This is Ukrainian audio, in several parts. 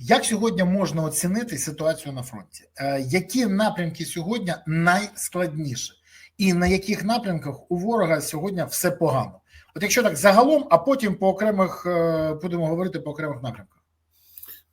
Як сьогодні можна оцінити ситуацію на фронті? Е, Які напрямки сьогодні найскладніші, і на яких напрямках у ворога сьогодні все погано? От якщо так загалом, а потім по окремих е, будемо говорити по окремих напрямках.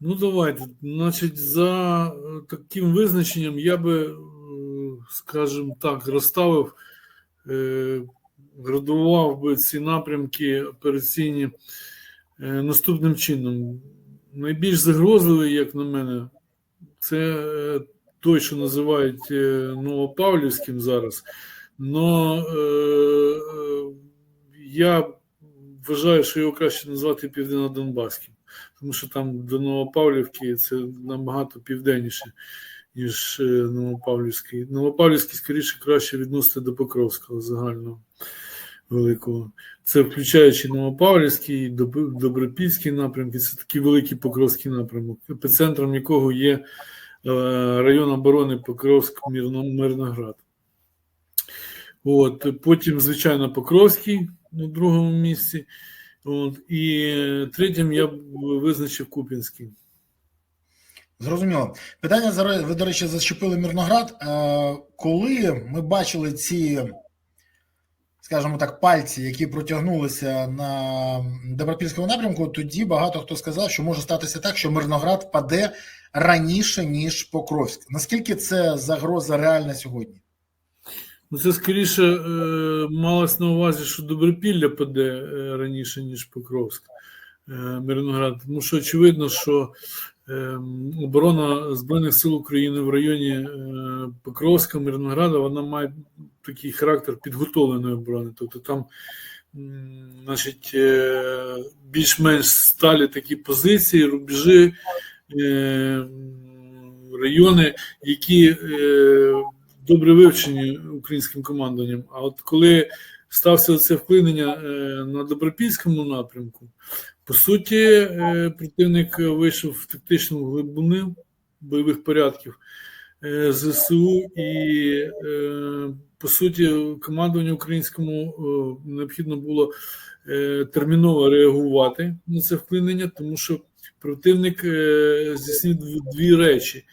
Ну, давайте. Значить, за е, таким визначенням я би, скажімо так, розставив, градував би ці напрямки операційні наступним чином. Найбільш загрозливий, як на мене, це е, той, що називають е, Новопавлівським зараз. Но е, е, я вважаю, що його краще назвати Південно-Донбаським тому що там до Новопавлівки це набагато південніше, ніж Новопавлівський. Новопавлівський, скоріше, краще відносити до Покровського загального великого. Це включаючи Новопавлівський, Добропільський напрямки, це такий великий Покровський напрямок, епіцентром якого є е, район оборони Покровськ Мирноград. От, потім, звичайно, Покровський на другому місці. От, і третім я визначив Куп'янський. Зрозуміло. Питання ви, до речі, зачепили Мірноград. Е, Коли ми бачили ці, скажімо так, пальці, які протягнулися на Добропільському напрямку, тоді багато хто сказав, що може статися так, що Мирноград впаде раніше, ніж Покровськ. Наскільки це загроза реальна сьогодні? Ну, це скоріше е, малось на увазі, що Добропілля паде е, раніше, ніж Покровськ, е, Мирноград. Тому що очевидно, що е, оборона Збройних сил України в районі Покровська, Мирнограда, вона має такий характер підготовленої оборони. Тобто там значить, е, більш-менш сталі такі позиції, рубежі, е, райони, які е, добре вивчені українським командуванням. А от коли стався це вплинення е, на добропільському напрямку, по суті, противник вийшов в тактичну глибину бойових порядків ЗСУ, і по суті, командуванню українському е, необхідно було е, терміново реагувати на це вклинення, тому що противник е, здійснив дві- речі.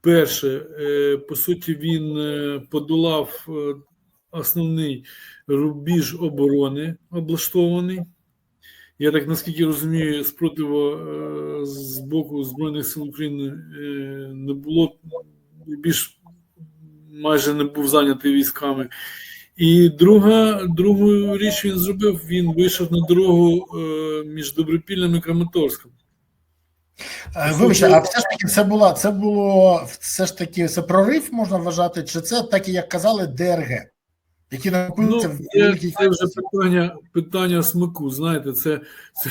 Перше, по суті, він подолав основний рубіж оборони облаштований. Я так наскільки розумію, спротиву з боку Збройних сил України не було більш майже не був зайнятий військами. І друга, другу річ він зробив: він вийшов на дорогу е, між Добропіллям і Краматорськом. Е, Вибачте, а все ж таки це була це було все ж таки це прорив можна вважати, чи це так і як казали ДРГ, які Ну, в це, великій це вже питання, питання смаку. Знаєте, це, це,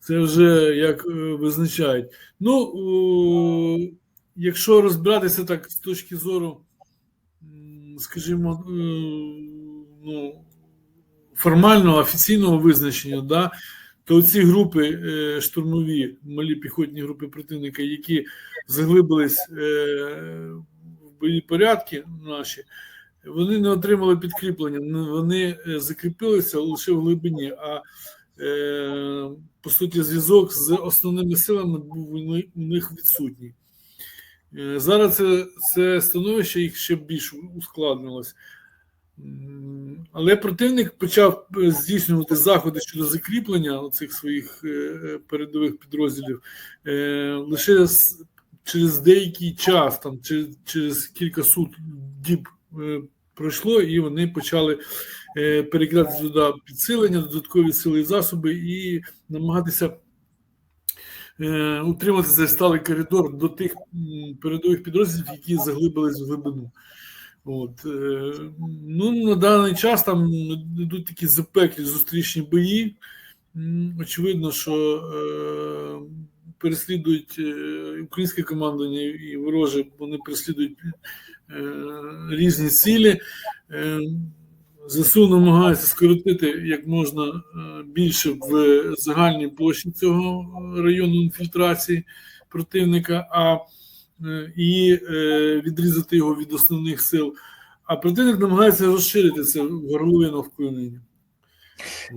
це вже як е, визначають. Ну, о, якщо розбиратися так з точки зору, скажімо, е, ну, формального офіційного визначення, да, то ці групи е, штурмові, малі піхотні групи противника, які заглибились е, в бойові порядки наші, вони не отримали підкріплення, вони закріпилися лише в глибині, а по суті, зв'язок з основними силами був у них відсутній. Е, Зараз це, це становище їх ще більш ускладнилось. Але противник почав е, здійснювати заходи щодо закріплення цих своїх е, передових підрозділів лише через деякий час, там через, кілька сут діб пройшло, і вони почали перекидати туди підсилення, додаткові сили і засоби, і намагатися утримати цей сталий коридор до тих передових підрозділів, які заглибились в глибину. От, е, ну, на даний час там йдуть такі запеклі зустрічні бої. Очевидно, що е, переслідують е, українське командування і вороже, вони переслідують е, різні цілі. Е, ЗСУ намагається скоротити як можна е, більше в загальній площі цього району інфільтрації противника, а е, і е, відрізати його від основних сил. А противник намагається розширити це в горловину вклинення.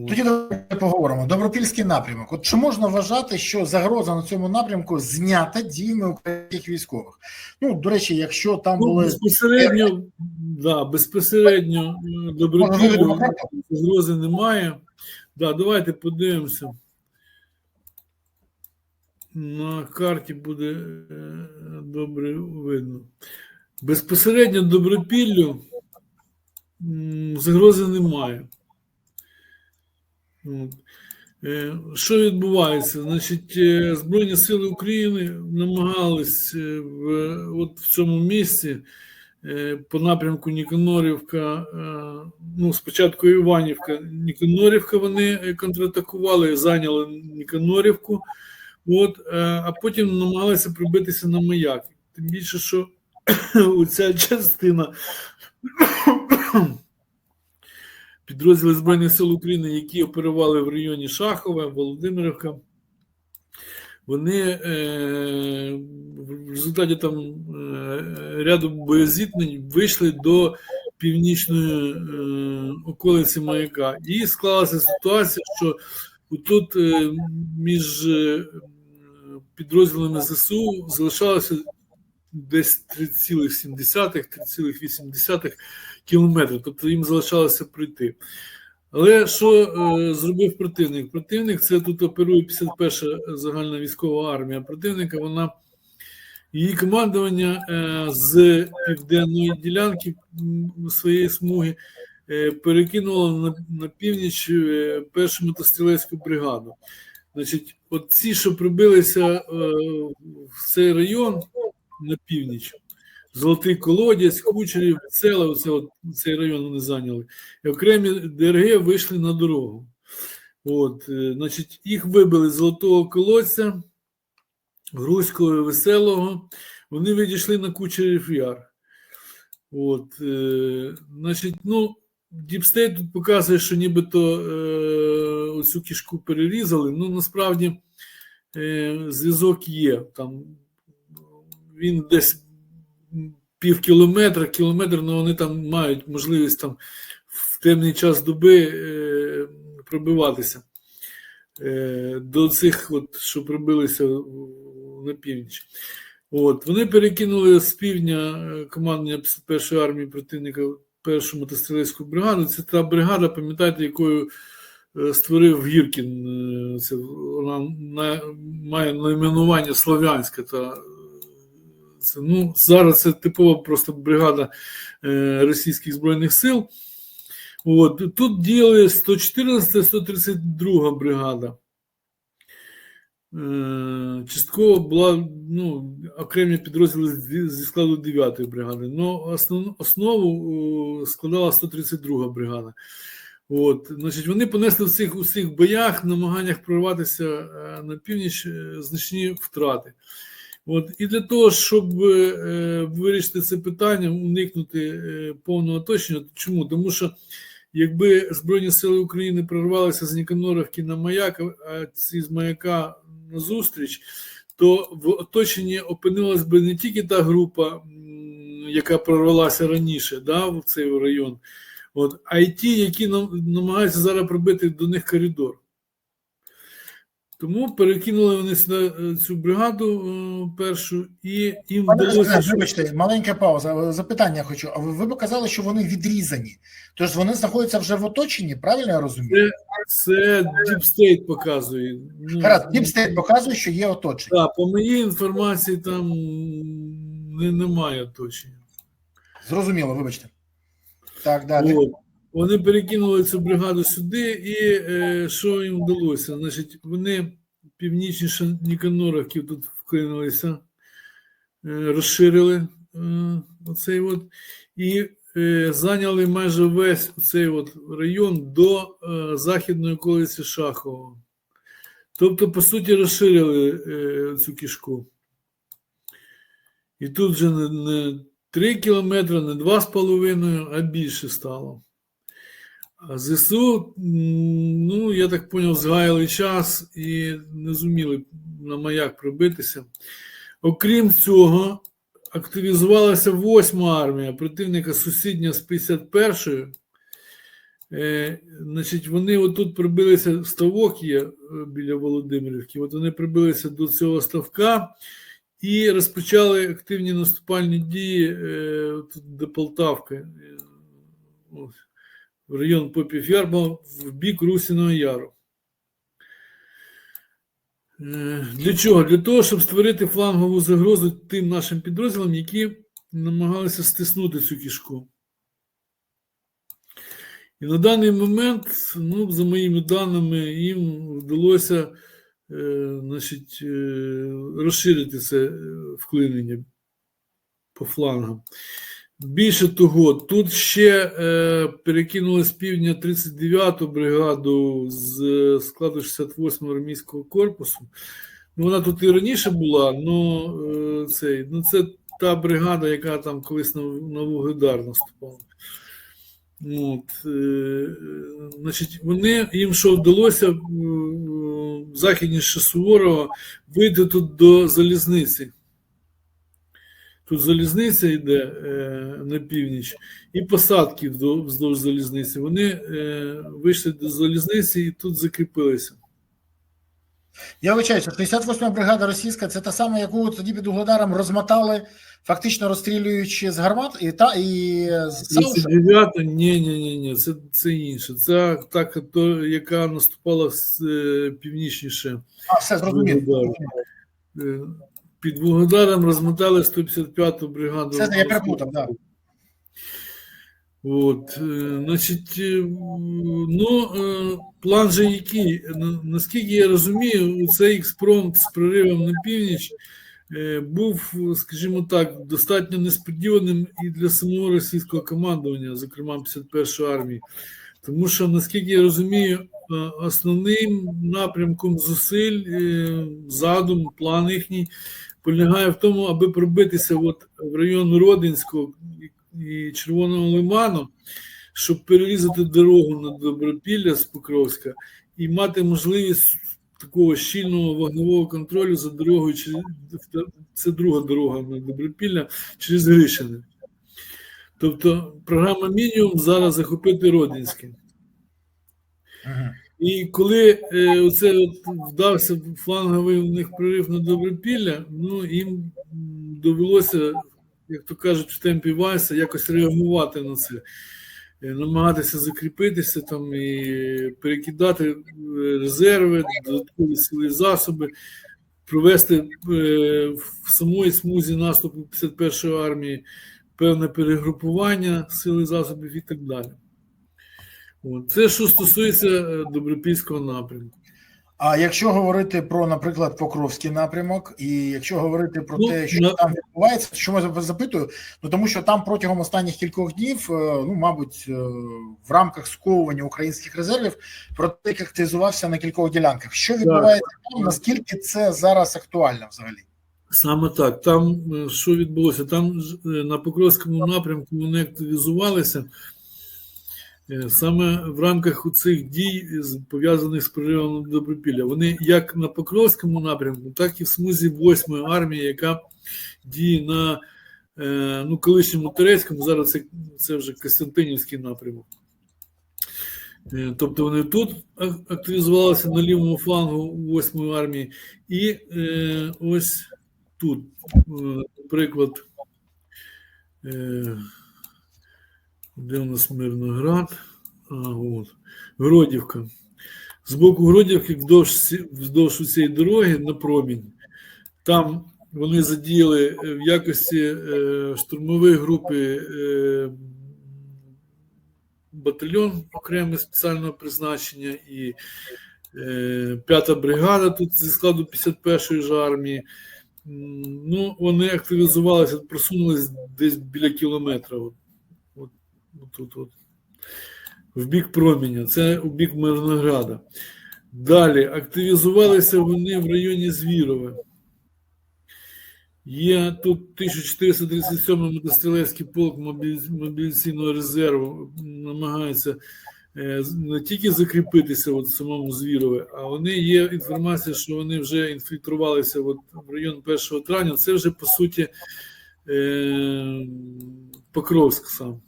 Тоді давайте поговоримо. Добропільський напрямок. От чи можна вважати, що загроза на цьому напрямку знята діями українських військових? Ну, до речі, якщо там Ну, були безпосередньо, да, безпосередньо е, добропіллю загрози немає. Да, давайте подивимося. На карті буде е, добре видно. Безпосередньо добропіллю загрози немає. Е, Що відбувається? Значить, е, Збройні Сили України намагались е, в, от в цьому місці по напрямку Ніконорівка, ну, спочатку Іванівка, Ніконорівка вони контратакували, зайняли Ніконорівку, от, а потім намагалися прибитися на маяк. Тим більше, що ця частина підрозділи Збройних сил України, які оперували в районі Шахове, Володимирівка, вони е, в результаті там е, ряду боєзіткнень вийшли до північної е, околиці маяка. І склалася ситуація, що тут е, між е, підрозділами ЗСУ залишалося десь 3,7-3,8 кілометрів, тобто їм залишалося пройти. Але що е, зробив противник? Противник це тут оперує 51 загальна військова армія противника. Вона її командування е, з південної ділянки своєї смуги е, перекинуло на, на північ е, першу мотострілецьку бригаду. Значить, от ці, що прибилися е, в цей район на північ, Золотий колодязь, Кучерів, села, оце от, цей район вони зайняли. І окремі ДРГ вийшли на дорогу. От, е, значить, їх вибили з Золотого колодця, Грузького і Веселого. Вони відійшли на Кучерів Яр. От, е, значить, ну, Діпстейт тут показує, що нібито е, оцю кішку перерізали. Ну, насправді е, зв'язок є. Там він десь пів кілометра, кілометр, але вони там мають можливість там в темний час доби е, пробиватися е, до цих, от, що прибилися на північ. От, вони перекинули з півдня е, командування 51-ї армії противника першу мотострілецьку бригаду. Це та бригада, пам'ятаєте, якою створив Гіркін. Це вона має найменування Слов'янська. Та, це, ну, зараз це типова просто бригада е, російських збройних сил. От, тут діяли 114-132 бригада. Е, Частково була ну, окремі підрозділи зі- складу 9-ї бригади. Ну, основну, основу е, складала 132 бригада. От, значить, вони понесли в цих усіх боях, намаганнях прорватися е, на північ е, значні втрати. От, і для того, щоб е, вирішити це питання, уникнути е, повного оточення. Чому? Тому що якби Збройні Сили України прорвалися з Ніконоровки на маяк, а ці з маяка на зустріч, то в оточенні опинилась би не тільки та група, яка прорвалася раніше да, в цей район, от, а й ті, які нам- намагаються зараз пробити до них коридор. Тому перекинули вони сюди е, цю бригаду е, першу, і їм вдалося. вибачте, маленька пауза. Запитання хочу. А ви, ви б казали, що вони відрізані. Тож вони знаходяться вже в оточенні, правильно я розумію? Це Deep State показує. Ну, Гаразд, Діпстейт показує, що є оточення. Так, по моїй інформації там не, немає оточення. Зрозуміло, вибачте. Так, далі. От. Вони перекинули цю бригаду сюди, і е, що їм вдалося? Значить, вони північніше Ніконоровки тут вклинулися, е, розширили е, оцей от, і е, зайняли майже весь цей от район до е, західної околиці Шахова. Тобто, по суті, розширили е, цю кішку. І тут вже не, не 3 кілометри, не 2,5, а більше стало. ЗСУ, ну, я так зрозумів, згаяли час і не зуміли на маяк пробитися. Окрім цього, активізувалася 8 армія противника сусідня з 51-ї. Е, значить, вони отут прибилися, ставок є е, біля Володимирівки, от вони прибилися до цього ставка і розпочали активні наступальні дії е, тут до Полтавки, е, ось, в район Попів Ярба в бік Русіного Яру. Е, Для чого? Для того, щоб створити флангову загрозу тим нашим підрозділам, які намагалися стиснути цю кішку. І на даний момент, ну, за моїми даними, їм вдалося е, значить, е, розширити це е, вклинення по флангам. Більше того, тут ще е, перекинули з півдня 39-ту бригаду з е, складу 68-го армійського корпусу. Ну, вона тут і раніше була, але цей, ну, це та бригада, яка там колись на, на Вугледар наступала. От, е, значить, вони їм що вдалося е, західніше Суворова вийти тут до залізниці. Тут залізниця йде е, на північ, і посадки вздовж, залізниці. Вони е, вийшли до залізниці і тут закріпилися. Я вибачаюся, 68-ма бригада російська це та сама, яку тоді під Угледаром розмотали, фактично розстрілюючи з гармат і та і з. 39 ні, ні, ні, ні, це, це інше. Це та, яка наступала з, е, північніше. А, все зрозуміло. Під Вугледаром розмотали 155-ту бригаду. Це я переплутав, да. От, е, значить, е, ну, е, план же який? Наскільки я розумію, цей експромт з проривом на північ був, скажімо так, достатньо несподіваним і для самого російського командування, зокрема 51-ї армії. Тому що, наскільки я розумію, основним напрямком зусиль, задум, план їхній полягає в тому, аби пробитися от в район Родинського і Червоного Лиману, щоб перерізати дорогу на Добропілля з Покровська і мати можливість такого щільного вогневого контролю за дорогою. через- Це друга дорога на Добропілля через Гришини. Тобто програма мінімум зараз захопити Родинське. Мгм. І коли е, оце от вдався фланговий у них прорив на Добропілля, ну їм довелося, як то кажуть, в темпі Вайса якось реагувати на це, Е, намагатися закріпитися там і перекидати е, резерви, додаткові сили засоби, провести е, в самої смузі наступу 51-ї армії певне перегрупування сили засобів і так далі. Це що стосується е, Добропільського напрямку. А якщо говорити про, наприклад, Покровський напрямок, і якщо говорити про Ну, те, що на- там відбувається, чому я запитую? Ну тому що там протягом останніх кількох днів, е, ну мабуть, е, в рамках сковування українських резервів проти активізувався на кількох ділянках. Що відбувається там? Наскільки це зараз актуально взагалі? Саме так. Там що відбулося? Там на Покровському напрямку вони активізувалися саме в рамках цих дій, пов'язаних з проривом Добропілля. Вони як на Покровському напрямку, так і в смузі 8-ї армії, яка діє на е, ну, колишньому Турецькому, зараз це, це вже Костянтинівський напрямок. Е, Тобто вони тут активізувалися на лівому флангу 8-ї армії, і е, ось тут, е, наприклад, е, де у нас Мирноград? А, от, Гродівка. З боку Гродівки вздовж, вздовж цієї дороги на промінь. Там вони задіяли е, в якості е, штурмової групи е, батальйон окремий спеціального призначення і е, п'ята бригада тут зі складу 51-ї ж армії. Ну, вони активізувалися, просунулись десь біля кілометра. От, тут, от, в бік проміння, це у бік Мирнограда. Далі активізувалися вони в районі Звірове. Є тут 1437 мотострілецький полк мобілі- мобілізаційного резерву, намагається е, не тільки закріпитися от самому Звірове, а вони є інформація, що вони вже інфільтрувалися от в район 1 травня. Це вже по суті е, Покровськ сам.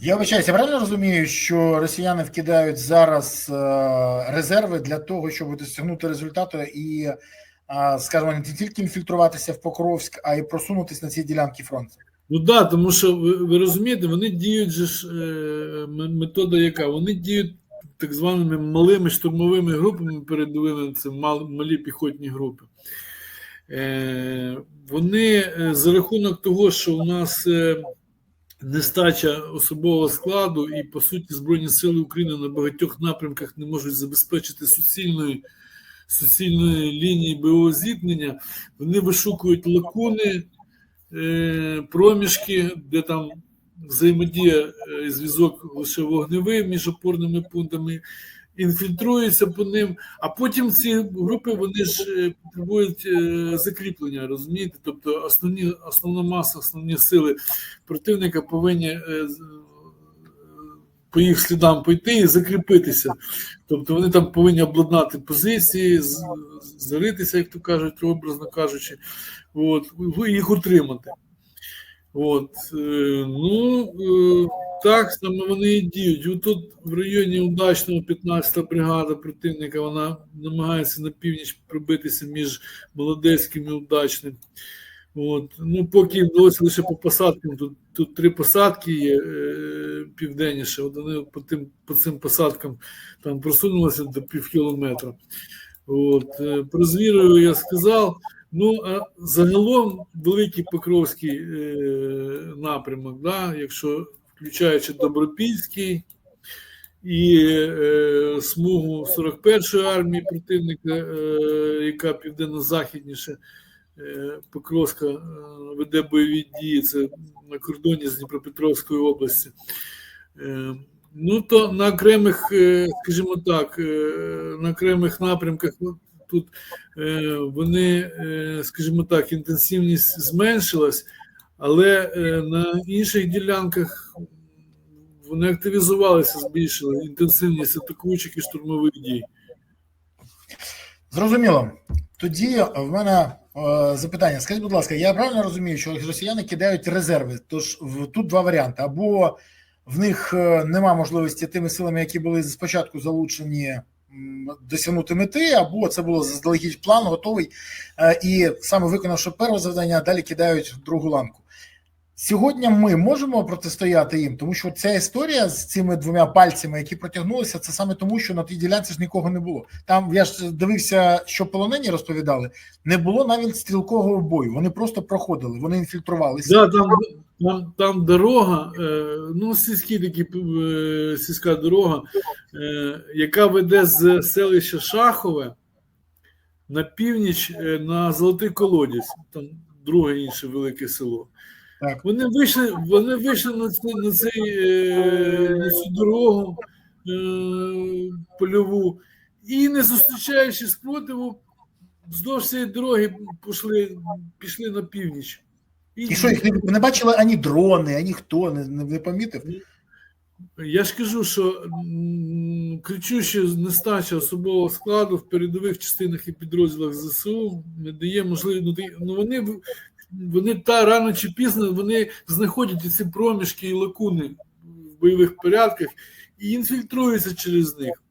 Я вибачаюся, я правильно розумію, що росіяни вкидають зараз е, резерви для того, щоб досягнути результату і, е, скажімо, не тільки інфільтруватися в Покровськ, а й просунутися на ці ділянки фронту. Ну так, да, тому що ви, ви розумієте, вони діють же ж е, метода яка? Вони діють так званими малими штурмовими групами передовими, це мал, малі піхотні групи. Е, вони е, за рахунок того, що у нас е, нестача особового складу, і по суті Збройні Сили України на багатьох напрямках не можуть забезпечити суцільної, суцільної лінії бойового зіткнення, вони вишукують лакуни е, проміжки, де там взаємодія і зв'язок лише вогневий між опорними пунктами, інфільтруються по ним, а потім ці групи вони ж е, потребують е, закріплення, розумієте? Тобто основні, основна маса, основні сили противника повинні е, по їх слідам пойти і закріпитися. Тобто вони там повинні обладнати позиції, заритися, як то кажуть, образно кажучи, от, їх утримати. От, е, ну, е, так саме вони і діють. Тут в районі удачного 15-та бригада противника вона намагається на північ пробитися між молодецьким і удачним. От. Ну, поки їм вдалося лише по посадкам. Тут, тут три посадки є е, південніше. От вони по, тим, по цим посадкам там просунулися до пів кілометра. От. Про звірою я сказав. Ну, а загалом великий Покровський е, напрямок, да, якщо включаючи Добропільський і е, смугу 41-ї армії противника, е, яка південно-західніше е, Покровська е, веде бойові дії, це на кордоні з Дніпропетровською областю. Е, Ну, то на окремих, е, скажімо так, е, на окремих напрямках ну, тут е, вони, е, скажімо так, інтенсивність зменшилась, але е, на інших ділянках вони активізувалися, збільшили інтенсивність атакуючих і штурмових дій. Зрозуміло. Тоді в мене е, запитання. Скажіть, будь ласка, я правильно розумію, що росіяни кидають резерви? Тож в- тут два варіанти: або в них нема можливості тими силами, які були спочатку залучені, досягнути мети, або це було заздалегідь план готовий, е, і саме виконавши перше завдання, далі кидають другу ланку. Сьогодні ми можемо протистояти їм, тому що ця історія з цими двома пальцями, які протягнулися, це саме тому, що на тій ділянці ж нікого не було. Там я ж дивився, що полонені розповідали. Не було навіть стрілкового бою. Вони просто проходили, вони інфільтрувалися. Да, там, там, там дорога, е, ну, сільські такі, е, сільська дорога, е, яка веде з селища Шахове на північ на Золотий Колодязь, там друге інше велике село. Так. Вони вийшли, вони вийшли на, цей, на, цей, е, на цю дорогу е, польову і, не зустрічаючи спротиву, вздовж цієї дороги пішли, пішли на північ. І що їх не, не бачили ані дрони, ані хто не, не, не помітив. Я ж кажу, що кричуща нестача особового складу в передових частинах і підрозділах ЗСУ не дає можливість. Ну, ну вони, вони та рано чи пізно вони знаходять ці проміжки і лакуни в бойових порядках і інфільтруються через них.